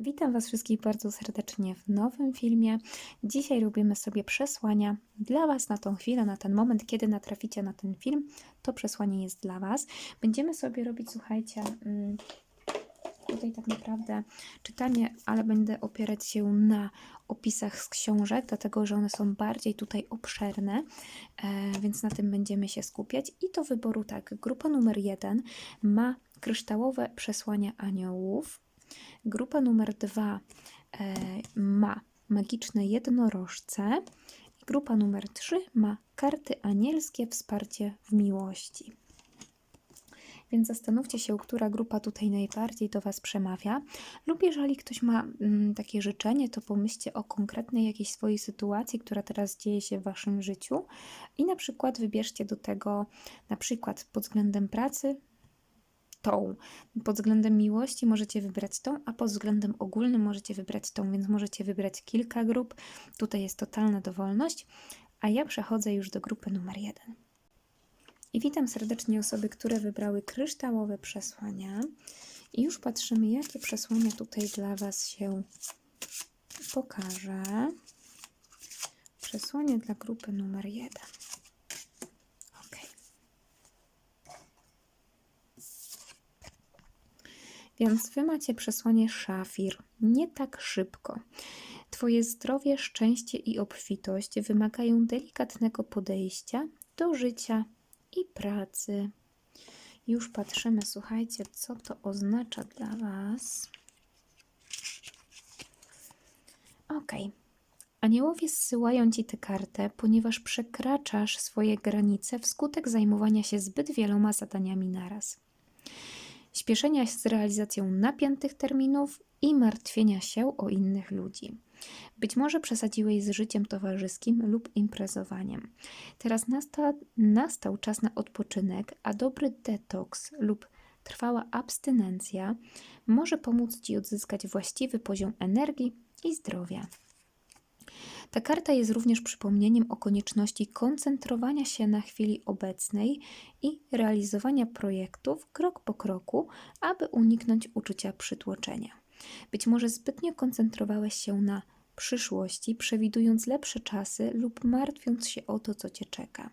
Witam Was wszystkich bardzo serdecznie w nowym filmie. Dzisiaj robimy sobie przesłania dla Was na tą chwilę, na ten moment, kiedy natraficie na ten film. To przesłanie jest dla Was. Będziemy sobie robić, słuchajcie, mm, tutaj tak naprawdę czytanie, ale będę opierać się na opisach z książek, dlatego że one są bardziej tutaj obszerne, e, więc na tym będziemy się skupiać. I do wyboru tak, grupa numer jeden ma kryształowe przesłania aniołów, Grupa numer dwa e, ma magiczne jednorożce. Grupa numer trzy ma karty anielskie wsparcie w miłości. Więc zastanówcie się, która grupa tutaj najbardziej do Was przemawia. Lub jeżeli ktoś ma mm, takie życzenie, to pomyślcie o konkretnej jakiejś swojej sytuacji, która teraz dzieje się w Waszym życiu i na przykład wybierzcie do tego na przykład pod względem pracy tą. Pod względem miłości możecie wybrać tą, a pod względem ogólnym możecie wybrać tą, więc możecie wybrać kilka grup. Tutaj jest totalna dowolność, a ja przechodzę już do grupy numer jeden. I witam serdecznie osoby, które wybrały kryształowe przesłania. I już patrzymy, jakie przesłania tutaj dla Was się pokaże. Przesłanie dla grupy numer jeden. Więc wy macie przesłanie szafir. Nie tak szybko. Twoje zdrowie, szczęście i obfitość wymagają delikatnego podejścia do życia i pracy. Już patrzymy, słuchajcie, co to oznacza dla Was. Ok. Aniołowie zsyłają Ci tę kartę, ponieważ przekraczasz swoje granice wskutek zajmowania się zbyt wieloma zadaniami naraz śpieszenia z realizacją napiętych terminów i martwienia się o innych ludzi. Być może przesadziłeś z życiem towarzyskim lub imprezowaniem. Teraz nasta, nastał czas na odpoczynek, a dobry detoks lub trwała abstynencja może pomóc Ci odzyskać właściwy poziom energii i zdrowia. Ta karta jest również przypomnieniem o konieczności koncentrowania się na chwili obecnej i realizowania projektów krok po kroku, aby uniknąć uczucia przytłoczenia. Być może zbytnio koncentrowałeś się na przyszłości, przewidując lepsze czasy lub martwiąc się o to, co cię czeka.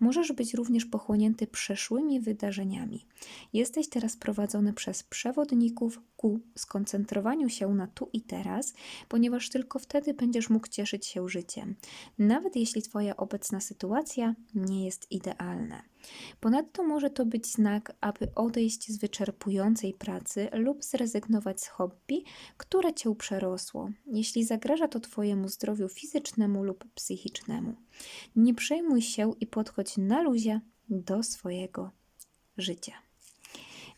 Możesz być również pochłonięty przeszłymi wydarzeniami. Jesteś teraz prowadzony przez przewodników ku skoncentrowaniu się na tu i teraz, ponieważ tylko wtedy będziesz mógł cieszyć się życiem, nawet jeśli Twoja obecna sytuacja nie jest idealna. Ponadto może to być znak, aby odejść z wyczerpującej pracy lub zrezygnować z hobby, które cię przerosło, jeśli zagraża to Twojemu zdrowiu fizycznemu lub psychicznemu. Nie przejmuj się i podchodź na luzie do swojego życia.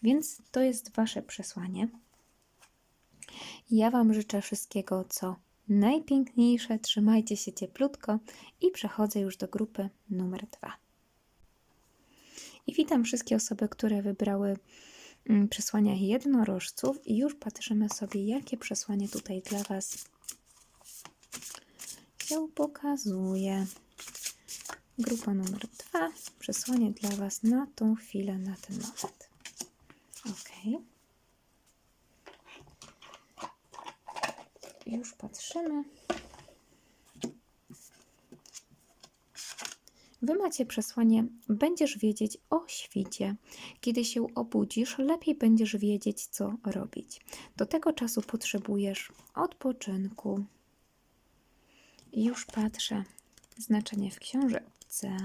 Więc to jest Wasze przesłanie. Ja Wam życzę wszystkiego, co najpiękniejsze. Trzymajcie się cieplutko i przechodzę już do grupy numer dwa. I witam wszystkie osoby, które wybrały mm, przesłania jednorożców i już patrzymy sobie, jakie przesłanie tutaj dla Was się pokazuje. Grupa numer dwa, przesłanie dla Was na tą chwilę, na ten moment. Ok. Już patrzymy. Wy macie przesłanie, będziesz wiedzieć o świcie. Kiedy się obudzisz, lepiej będziesz wiedzieć, co robić. Do tego czasu potrzebujesz odpoczynku. Już patrzę. Znaczenie w książeczce.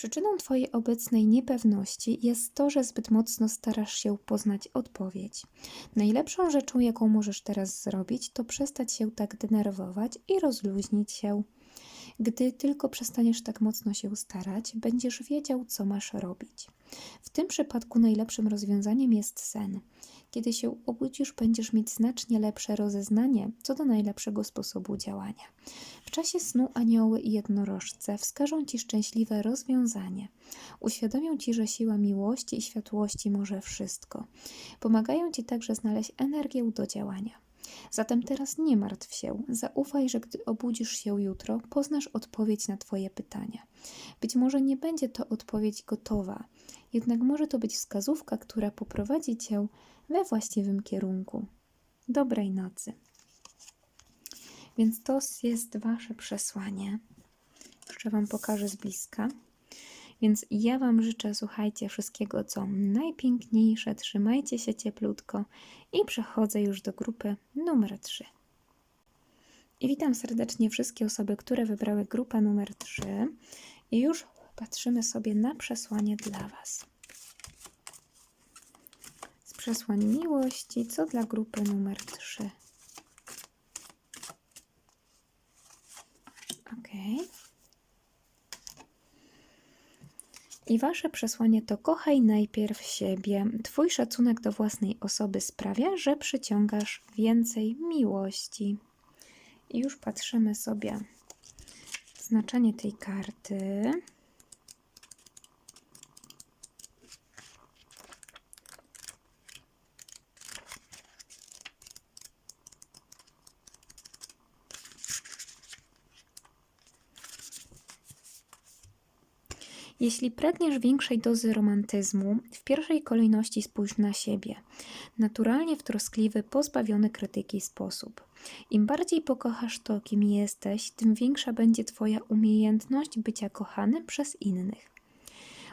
Przyczyną Twojej obecnej niepewności jest to, że zbyt mocno starasz się poznać odpowiedź. Najlepszą rzeczą, jaką możesz teraz zrobić, to przestać się tak denerwować i rozluźnić się. Gdy tylko przestaniesz tak mocno się starać, będziesz wiedział, co masz robić. W tym przypadku najlepszym rozwiązaniem jest sen. Kiedy się obudzisz, będziesz mieć znacznie lepsze rozeznanie co do najlepszego sposobu działania. W czasie snu anioły i jednorożce wskażą Ci szczęśliwe rozwiązanie. Uświadomią Ci, że siła miłości i światłości może wszystko. Pomagają Ci także znaleźć energię do działania. Zatem teraz nie martw się. Zaufaj, że gdy obudzisz się jutro, poznasz odpowiedź na Twoje pytania. Być może nie będzie to odpowiedź gotowa, jednak może to być wskazówka, która poprowadzi Cię we właściwym kierunku. Dobrej nocy. Więc to jest Wasze przesłanie. Jeszcze Wam pokażę z bliska. Więc ja Wam życzę, słuchajcie, wszystkiego co najpiękniejsze. Trzymajcie się cieplutko i przechodzę już do grupy numer 3. I witam serdecznie wszystkie osoby, które wybrały grupę numer 3. I już patrzymy sobie na przesłanie dla Was. Z przesłań miłości, co dla grupy numer 3. Ok. I wasze przesłanie to kochaj najpierw siebie. Twój szacunek do własnej osoby sprawia, że przyciągasz więcej miłości. I już patrzymy sobie znaczenie tej karty. Jeśli pragniesz większej dozy romantyzmu, w pierwszej kolejności spójrz na siebie. Naturalnie w troskliwy, pozbawiony krytyki sposób. Im bardziej pokochasz to, kim jesteś, tym większa będzie Twoja umiejętność bycia kochanym przez innych.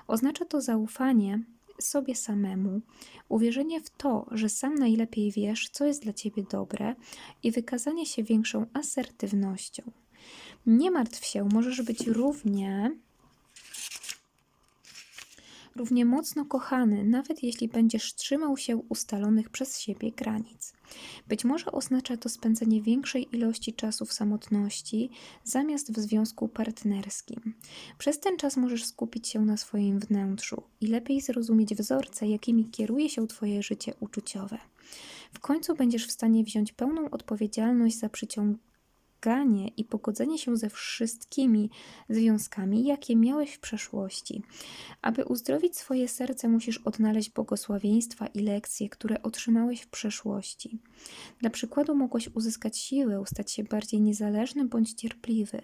Oznacza to zaufanie sobie samemu, uwierzenie w to, że sam najlepiej wiesz, co jest dla Ciebie dobre i wykazanie się większą asertywnością. Nie martw się, możesz być równie równie mocno kochany, nawet jeśli będziesz trzymał się ustalonych przez siebie granic. Być może oznacza to spędzenie większej ilości czasu w samotności zamiast w związku partnerskim. Przez ten czas możesz skupić się na swoim wnętrzu i lepiej zrozumieć wzorce, jakimi kieruje się Twoje życie uczuciowe. W końcu będziesz w stanie wziąć pełną odpowiedzialność za przyciągnięcie spotkanie i pogodzenie się ze wszystkimi związkami, jakie miałeś w przeszłości. Aby uzdrowić swoje serce, musisz odnaleźć błogosławieństwa i lekcje, które otrzymałeś w przeszłości. Dla przykładu mogłeś uzyskać siłę, stać się bardziej niezależny bądź cierpliwy.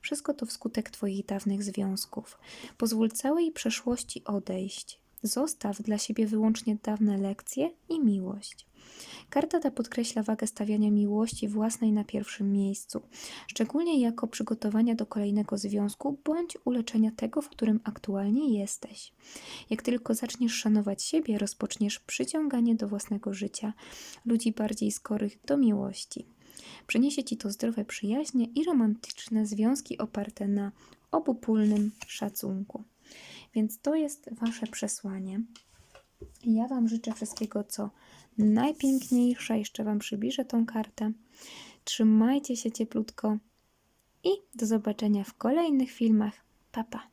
Wszystko to wskutek Twoich dawnych związków. Pozwól całej przeszłości odejść. Zostaw dla siebie wyłącznie dawne lekcje i miłość. Karta ta podkreśla wagę stawiania miłości własnej na pierwszym miejscu, szczególnie jako przygotowania do kolejnego związku bądź uleczenia tego, w którym aktualnie jesteś. Jak tylko zaczniesz szanować siebie, rozpoczniesz przyciąganie do własnego życia ludzi bardziej skorych do miłości. Przyniesie ci to zdrowe przyjaźnie i romantyczne związki oparte na obopólnym szacunku. Więc to jest Wasze przesłanie. Ja Wam życzę wszystkiego, co najpiękniejsza. Jeszcze Wam przybliżę tą kartę. Trzymajcie się cieplutko i do zobaczenia w kolejnych filmach. Pa, pa.